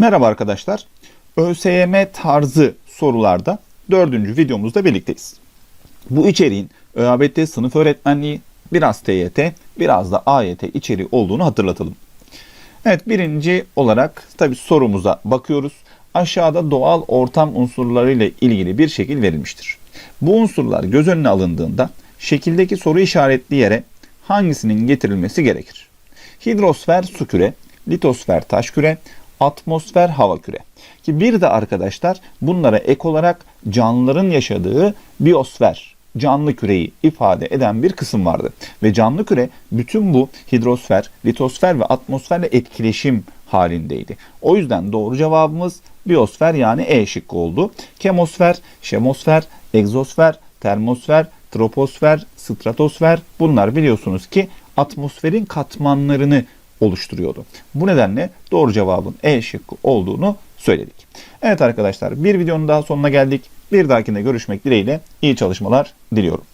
Merhaba arkadaşlar. ÖSYM tarzı sorularda dördüncü videomuzda birlikteyiz. Bu içeriğin ÖABT sınıf öğretmenliği, biraz TYT, biraz da AYT içeriği olduğunu hatırlatalım. Evet birinci olarak tabi sorumuza bakıyoruz. Aşağıda doğal ortam unsurları ile ilgili bir şekil verilmiştir. Bu unsurlar göz önüne alındığında şekildeki soru işaretli yere hangisinin getirilmesi gerekir? Hidrosfer su küre, litosfer taş küre, atmosfer hava küre. Ki bir de arkadaşlar bunlara ek olarak canlıların yaşadığı biyosfer, canlı küreyi ifade eden bir kısım vardı. Ve canlı küre bütün bu hidrosfer, litosfer ve atmosferle etkileşim halindeydi. O yüzden doğru cevabımız biyosfer yani E şıkkı oldu. Kemosfer, şemosfer, egzosfer, termosfer, troposfer, stratosfer bunlar biliyorsunuz ki atmosferin katmanlarını oluşturuyordu. Bu nedenle doğru cevabın E şıkkı olduğunu söyledik. Evet arkadaşlar bir videonun daha sonuna geldik. Bir dahakinde görüşmek dileğiyle iyi çalışmalar diliyorum.